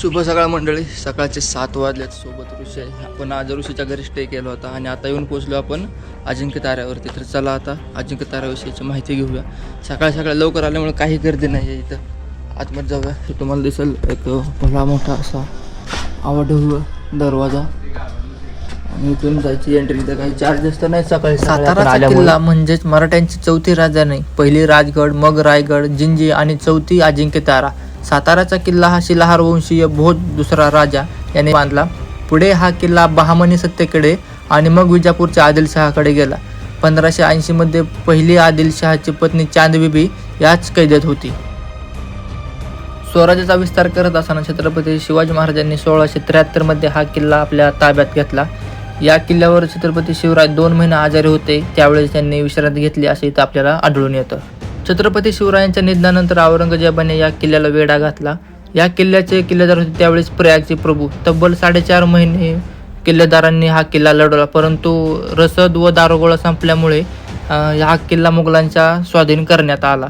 शुभ सकाळ मंडळी. सकाळचे सात वाजल्यात. सोबत ऋषी आहे. आपण आज ऋषीच्या घरी स्टे केला होता आणि आता येऊन पोचलो आपण अजिंक्य ताऱ्यावरती. तर चला आता अजिंक्य ताऱ्याविषयीची माहिती घेऊया. सकाळ सकाळ लवकर आल्यामुळे काही गर्दी नाही आहे इथं. आतमध्ये जाऊया. तुम्हाला दिसेल. एक भला मोठा असा आवडू दरवाजा. आणि इथून जायची एंट्री तर काही चार्जेस तर नाही सकाळी. साताराचा किल्ला म्हणजेच मराठ्यांची चौथी राजधानी. पहिली राजगड मग रायगड जिंजी आणि चौथी अजिंक्य तारा. साताराचा किल्ला हा शिलाहार वंशीय भोज दुसरा राजा याने बांधला. पुढे हा किल्ला बहामनी सत्तेकडे आणि मग विजापूरच्या आदिलशहाकडे गेला. पंधराशे ऐंशीमध्ये पहिली आदिलशहाची पत्नी चांदबीबी याच कैदेत होती. स्वराज्याचा विस्तार करत असताना छत्रपती शिवाजी महाराजांनी सोळाशे त्र्याहत्तरमध्ये हा किल्ला आपल्या ताब्यात घेतला. या किल्ल्यावर छत्रपती शिवराज दोन महिने आजारी होते त्यावेळेस त्यांनी विश्रांती घेतली असे इथं आपल्याला आढळून येतं. छत्रपती शिवरायांच्या निधनानंतर औरंगजेबाने या किल्ल्याला वेढा घातला. या किल्ल्याचे किल्लेदार होते त्यावेळेस प्रयागचे प्रभू. तब्बल साडेचार महिने किल्लेदारांनी हा किल्ला लढवला. परंतु रसद व दारोगोळा संपल्यामुळे हा किल्ला मुघलांच्या स्वाधीन करण्यात आला.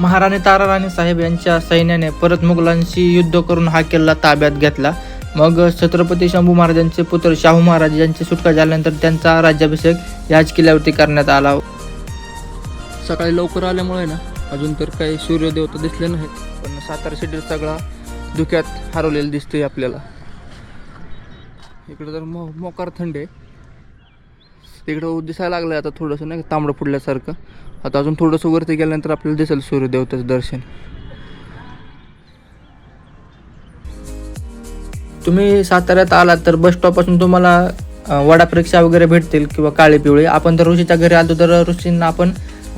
महाराणी ताराराणी साहेब यांच्या सैन्याने परत मुघलांशी युद्ध करून हा किल्ला ताब्यात घेतला. मग छत्रपती शंभू महाराजांचे पुत्र शाहू महाराज यांची सुटका झाल्यानंतर त्यांचा राज्याभिषेक याच किल्ल्यावरती करण्यात आला. सकाळी लवकर आल्यामुळे ना अजून तर काही सूर्यदेव तर दिसले नाहीत. पण सातारा सिटी सगळा धुक्यात हरवलेला दिसतोय आपल्याला. इकडं तर मो मोकार थंड आहे. तिकडं दिसायला लागलं आता थोडंसं नाही का तांबडं फुटल्यासारखं. आता अजून थोडंसं वरती गेल्यानंतर आपल्याला दिसेल सूर्यदेवताचं दर्शन. तुम्ही साताऱ्यात आलात तर बस स्टॉपपासून तुम्हाला वडापरीक्षा वगैरे भेटतील किंवा काळे पिवळे. आपण तर ऋषीच्या घरी आलो तर ऋषींना आपण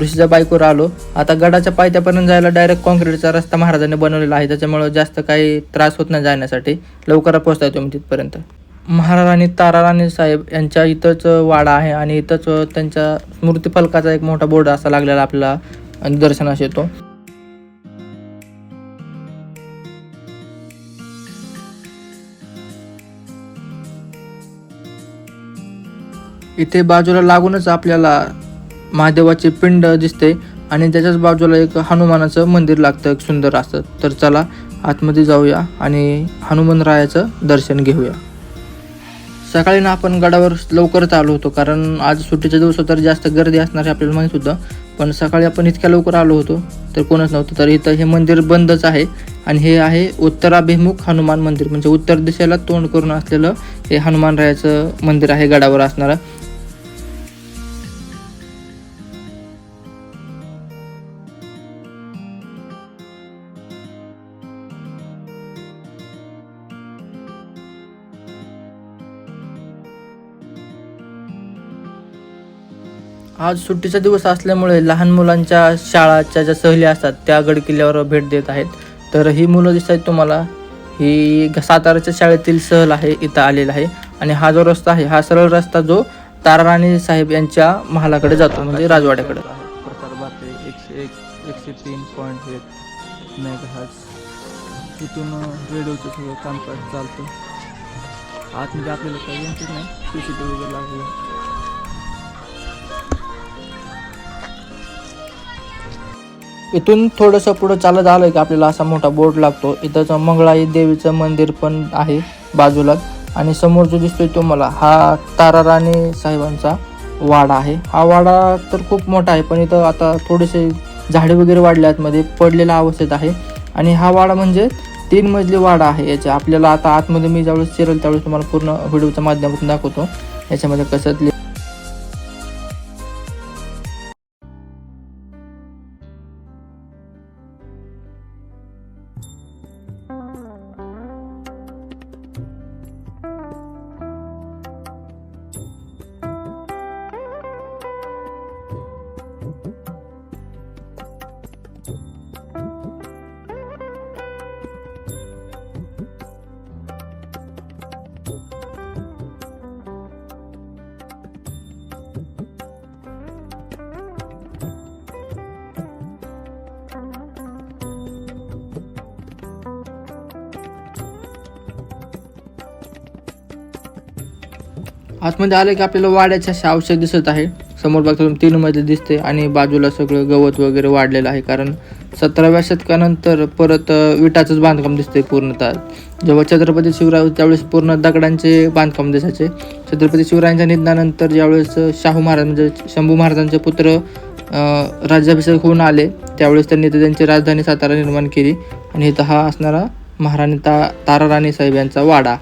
ऋषीच्या बाईकवर आलो. आता गडाच्या पायथ्यापर्यंत जायला डायरेक्ट कॉन्क्रीटचा रस्ता महाराजांनी बनवलेला आहे. त्याच्यामुळे जास्त काही त्रास होत नाही जाण्यासाठी. लवकर पोहोचता तुम्ही तिथपर्यंत. महाराणी ताराराणी साहेब यांच्या इथंच वाडा आहे आणि इथंच त्यांच्या स्मृतिफलकाचा एक मोठा बोर्ड असा लागलेला आपल्याला निदर्शनास येतो. इथे बाजूला लागूनच आपल्याला महादेवाचे पिंड दिसते आणि त्याच्याच बाजूला एक हनुमानाचं मंदिर लागतं एक सुंदर असं. तर चला आतमध्ये जाऊया आणि हनुमान रायाचं दर्शन घेऊया. सकाळी ना आपण गडावर लवकरच आलो होतो कारण आज सुट्टीच्या दिवसात तर जास्त गर्दी असणार आपल्याला माहीत होतं. पण सकाळी आपण इतक्या लवकर आलो होतो तर कोणच नव्हतं. तर इथं हे मंदिर बंदच आहे आणि हे आहे उत्तराभिमुख हनुमान मंदिर. म्हणजे उत्तर दिशेला तोंड करून असलेलं हे हनुमान रायाचं मंदिर आहे गडावर असणारं. आज सुट्टीचा दिवस असल्यामुळे लहान मुलांच्या शाळाच्या ज्या सहली असतात त्या गड किल्ल्यावर भेट देत आहेत. तर ही मुलं दिसत आहेत तुम्हाला. ही साताराच्या शाळेतील सहल आहे इथं आलेला आहे. आणि हा जो रस्ता आहे हा सरळ रस्ता जो ताराराणी साहेब यांच्या महालाकडे जातो म्हणजे राजवाड्याकडे. प्रसार भारती एकशे एक एकशे तीन पॉईंट एक मेगाहर्ट्ज इथून रेडिओचं सगळं कामकाज चालतं. आतमध्ये आपल्याला काही नाही सी सी टी व्ही वगैरे लागले. इथून थोडंसं पुढं चालत आलं की आपल्याला असा मोठा बोर्ड लागतो. इथंच मंगळाई देवीचं मंदिर पण आहे बाजूला. आणि समोर जो दिसतोय तो मला हा ताराराणी साहेबांचा वाडा आहे. हा वाडा तर खूप मोठा आहे पण इथं आता थोडेसे झाडे वगैरे वाढले आतमध्ये पडलेल्या अवस्थेत आहे. आणि हा वाडा म्हणजे तीन मजली वाडा आहे याच्या. आपल्याला आता आतमध्ये मी ज्यावेळेस चिरल त्यावेळेस तुम्हाला पूर्ण व्हिडिओच्या माध्यमातून दाखवतो. याच्यामध्ये कसं आतमध्ये आलं की आपल्याला वाड्याच्या अशा आवश्यक दिसत आहे. समोर बघता तुम्ही तीन मजले दिसते आणि बाजूला सगळं गवत वगैरे वाढलेलं आहे. कारण सतराव्या शतकानंतर परत विटाचंच बांधकाम दिसते पूर्णतः. जेव्हा छत्रपती शिवराय त्यावेळेस पूर्ण दगडांचे बांधकाम दिसायचे. छत्रपती शिवरायांच्या निधनानंतर ज्यावेळेस शाहू महाराज म्हणजे शंभू महाराजांचे पुत्र राज्याभिषेक होऊन आले त्यावेळेस त्यांनी इथं त्यांची राजधानी सातारा निर्माण केली. आणि इथं हा असणारा महाराणी ता ताराराणी साहेब यांचा वाडा.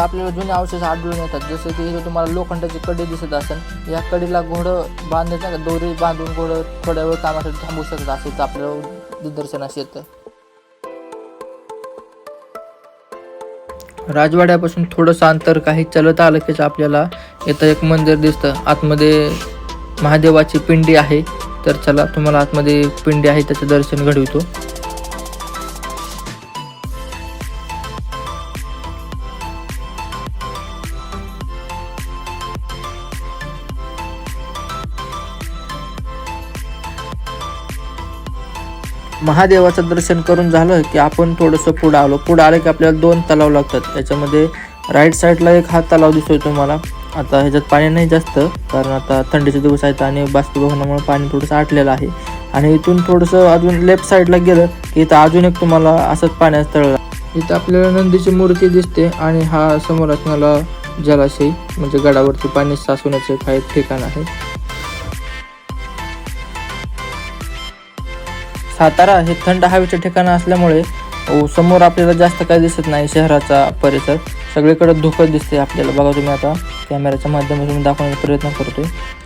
आता आपल्याला जुने अवशेष आढळून येतात? जसं की इथे तुम्हाला लोखंडाची कडी दिसत असेल या कडीला घोडं बांधत नाही का? दोरी बांधून घोडं थोड्या वेळ कामासाठी थांबू शकत असेल तर आपल्याला निदर्शनास येतं. राजवाड्यापासून थोडंसं अंतर काही चलत आलं की आपल्याला इथं एक मंदिर दिसतं. आतमध्ये महादेवाची पिंडी आहे. तर चला तुम्हाला आतमध्ये पिंडी आहे त्याचं दर्शन घडवितो. महादेवाचं दर्शन करून झालं की आपण थोडंसं पुढं आलो. पुढं आलं की आपल्याला दोन तलाव लागतात. त्याच्यामध्ये राईट साईडला एक हा तलाव दिसतोय तुम्हाला. आता ह्याच्यात पाणी नाही जास्त कारण आता थंडीचे दिवस आहेत आणि बाष्पीभवनामुळे पाणी थोडंसं आटलेलं आहे. आणि इथून थोडंसं अजून लेफ्ट साईडला गेलं की इथं अजून एक तुम्हाला असंच पाण्याचं तळ इथं आपल्याला नंदीची मूर्ती दिसते आणि हा समोर असणारा जलाशय म्हणजे गडावरती पाणी साचवण्याचं काही ठिकाण आहे. सातारा हे थंड हवेचे ठिकाण असल्यामुळे समोर आपल्याला जास्त काही दिसत नाही शहराचा परिसर. सगळीकडे धुकं दिसते आपल्याला. बघा तुम्ही आता कॅमेऱ्याच्या माध्यमातून दाखवण्याचा प्रयत्न करतो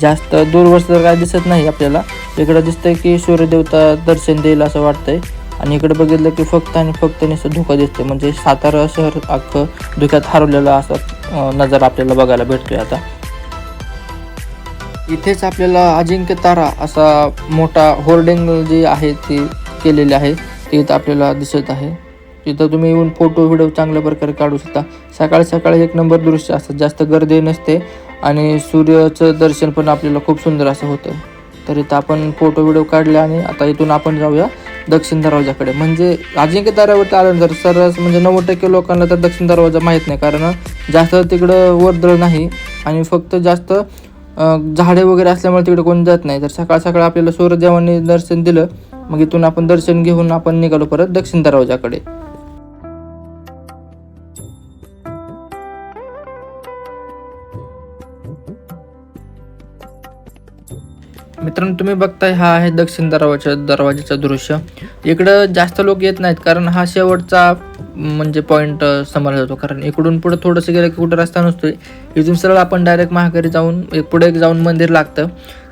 जास्त दूरवर तर काय दिसत नाही आपल्याला. इकडं दिसतंय की सूर्यदेवता दर्शन देईल असं वाटतंय. आणि इकडे बघितलं की फक्त आणि फक्त नुसतं धुकं दिसते म्हणजे सातारा शहर अख्खं धुक्यात हरवलेलं असं नजर नजारा आपल्याला बघायला भेटतोय आता. इथेच आपल्याला अजिंक्य तारा असा मोठा होर्डिंग जी आहे ती केलेली आहे ते इथं आपल्याला दिसत आहे. तिथं तुम्ही येऊन फोटो व्हिडिओ चांगल्या प्रकारे काढू शकता. सकाळी सकाळी एक नंबर दृश्य असतं. जास्त गर्दी नसते आणि सूर्याचं दर्शन पण आपल्याला खूप सुंदर असं होतं. तर इथं आपण फोटो व्हिडिओ काढले आणि आता इथून आपण जाऊया दक्षिण दरवाजाकडे. म्हणजे अजिंक्य ताऱ्यावरती आल्यानंतर सर्रास म्हणजे नव्वद टक्के लोकांना तर दक्षिण दरवाजा माहीत नाही. कारण जास्त तिकडं वर्दळ नाही आणि फक्त जास्त झाडे वगैरे असल्यामुळे तिकडे कोण जात नाही. तर सकाळ सकाळ आपल्याला सूर्यदेवांनी दर्शन दिलं. मग इथून आपण दर्शन घेऊन आपण निघालो परत दक्षिण दरवाजाकडे. मित्रांनो तुम्ही बघताय हा आहे दक्षिण दरवाजा दरवाजाचं दृश्य. इकडं जास्त लोक येत नाहीत कारण हा शेवटचा म्हणजे पॉईंट समोर जातो कारण इकडून पुढे थोडंसं गेलं की कुठं रस्ता नसतोय. इथून सरळ आपण डायरेक्ट महागारी जाऊन एक पुढे एक जाऊन मंदिर लागतं.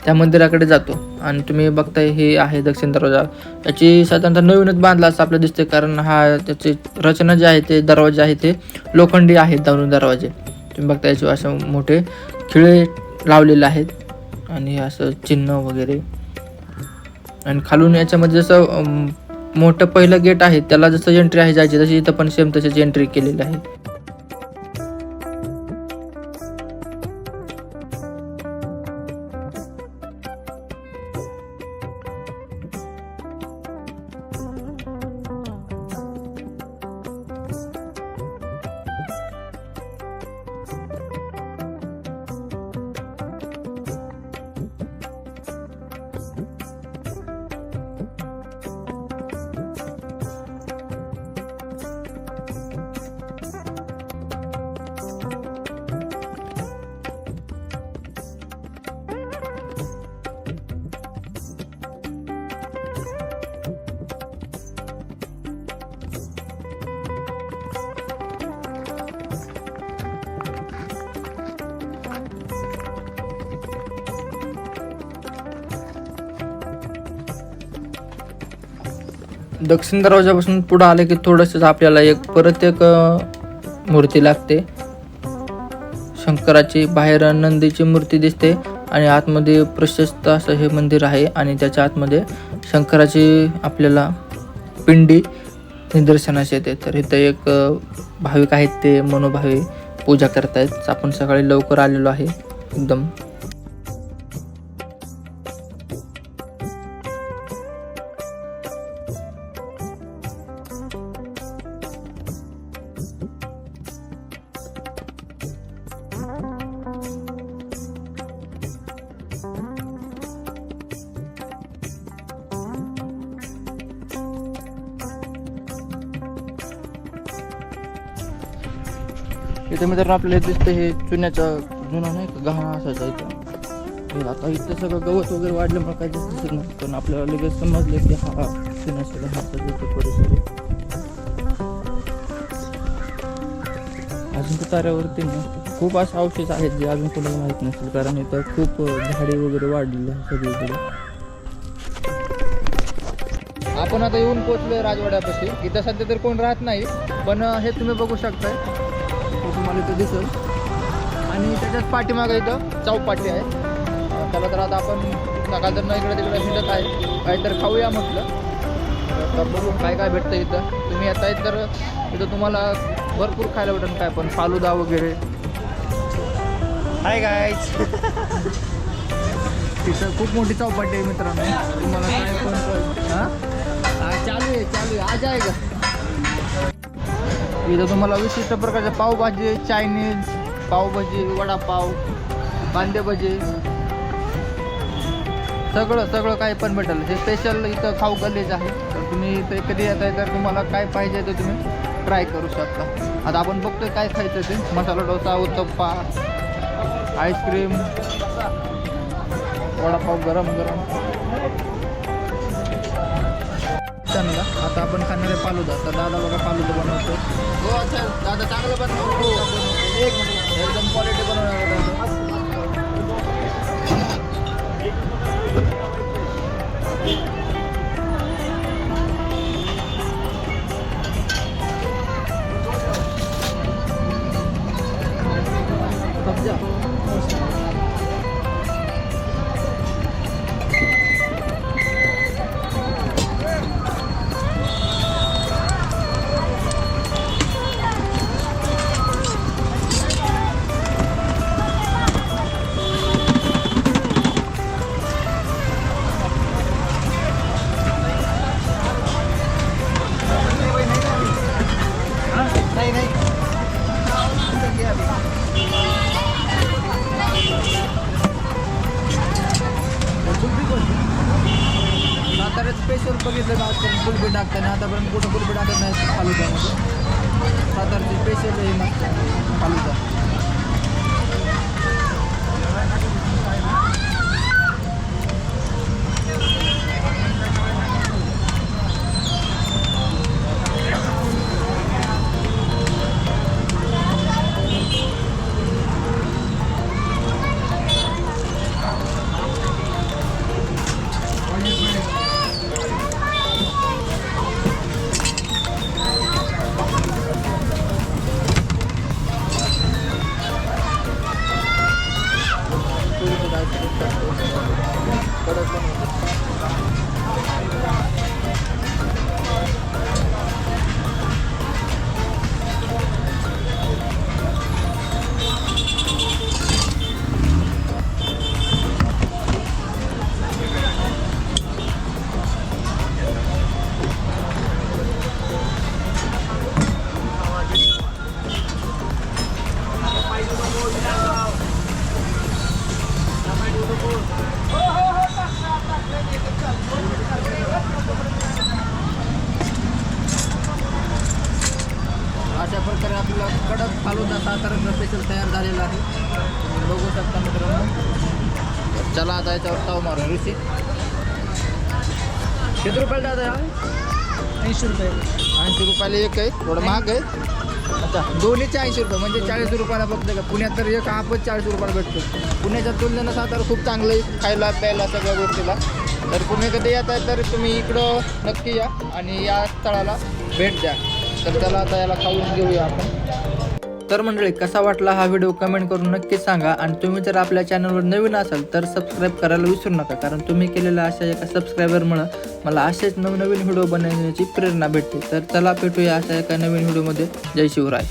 त्या मंदिराकडे जातो. आणि तुम्ही बघताय हे आहे दक्षिण दरवाजा. याची साधारणतः नवीनच बांधला असं आपल्याला दिसते कारण हा त्याची रचना जी आहे ते दरवाजे आहे ते लोखंडी आहेत दोन दरवाजे. तुम्ही बघता याचे असे मोठे खिळे लावलेले आहेत. आणि असं चिन्ह वगैरे. आणि खालून याच्यामध्ये जसं मोठं पहिलं गेट आहे त्याला जसं एंट्री आहे जायची तशी इथं पण सेम तशीच एंट्री केलेली आहे. दक्षिण दरवाजापासून पुढं आलं की थोडंसं आपल्याला एक परत एक मूर्ती लागते. शंकराची बाहेर नंदीची मूर्ती दिसते आणि आतमध्ये प्रशस्त असं हे मंदिर आहे आणि त्याच्या आतमध्ये शंकराची आपल्याला पिंडी निदर्शनास येते. तर इथं एक भाविक आहेत ते मनोभावे पूजा करतायत. आपण सकाळी लवकर आलेलो आहे. एकदम. इथं मित्रांनो आपल्याला दिसतं हे चुन्याचा जुना नाही का गहाणा असायचा इथं. हे आता इथं सगळं गवत वगैरे वाढल्यामुळे काही जास्त दिसत नाही पण आपल्याला लगेच समजलं की हा चुन्याचा हाचा दिसतो परिसर अजून ताऱ्यावरती ना खूप असे अवशेष आहेत जे अजून कोणाला माहीत नसेल कारण इथं खूप झाडे वगैरे वाढलेली आहे सगळीकडे. आपण आता येऊन पोचलो राजवाड्यापाशी. इथं सध्या तर कोण राहत नाही पण हे तुम्ही बघू शकताय. तुम्हाला इथं दिसेल आणि त्याच्याच पाठीमागं इथं चौपाटी आहे. त्याला तर आता आपण सकाळ तर इकडे तिकडे हिंडत आहे. काहीतरी खाऊया म्हटलं. तर बघू काय काय भेटतं इथं. तुम्ही येताय तर इथं तुम्हाला भरपूर खायला भेटेल काय पण फालुदा वगैरे. हाय गाईज तिथं खूप मोठी चौपाटी आहे मित्रांनो. तुम्हाला काय पण हां? हा, चालू आहे चालू आहे. आज आहे का? इथं तुम्हाला विशिष्ट प्रकारच्या पावभाजी चायनीज पावभाजी वडापाव कांदे भजी सगळं सगळं काही पण भेटेल. हे स्पेशल इथं खाऊ गल्लीच आहे. तर तुम्ही इथे कधी येत आहे तर तुम्हाला काय पाहिजे ते तुम्ही ट्राय करू शकता. आता आपण बघतोय काय खायचं ते. मसाला डोसा उत्तप्पा आईस्क्रीम वडापाव गरम गरम चांगला आता आपण खाणार आहे फालुदा तर दादा बघा फालुदा बनवतो हो अच्छा. दादा चांगलं बनवतो एक मिनिट. एकदम क्वालिटी बनवणार ಕರ್ನಾಟಕವನ್ನು ಕೂಡ ಬಿಡಬೇಕಾದ ಫಲುದ ಅದು ಸಾಧಾರಣ ಸ್ಪೆಷಲ್ ಮತ್ತು ಫಲುದ चला आता याच्यावर ताव मारू. ऋषी किती रुपयाला दादा हा? ऐंशी रुपये. ऐंशी रुपयाला एक आहे थोडं महाग आहे. अच्छा. दोन्हीचे ऐंशी रुपये म्हणजे चाळीस रुपयाला फक्त का पुण्यात तर एक हापच चाळीस रुपयाला भेटतो. पुण्याच्या तुलनेनं सातारा खूप चांगलं आहे खायला प्यायला सगळ्या गोष्टीला. तर तुम्ही कधी येत आहे तर तुम्ही इकडं नक्की या आणि या स्थळाला भेट द्या. तर चला आता याला खाऊन घेऊया आपण. तर मंडळी कसा वाटला हा व्हिडिओ कमेंट करून नक्की सांगा. आणि तुम्ही जर आपल्या चॅनलवर नवीन असाल तर सबस्क्राईब करायला विसरू नका. कारण तुम्ही केलेल्या अशा एका सबस्क्रायबरमुळं मला असेच नवनवीन व्हिडिओ बनवण्याची प्रेरणा भेटते. तर चला भेटूया अशा एका नवीन व्हिडिओमध्ये जय शिवराय.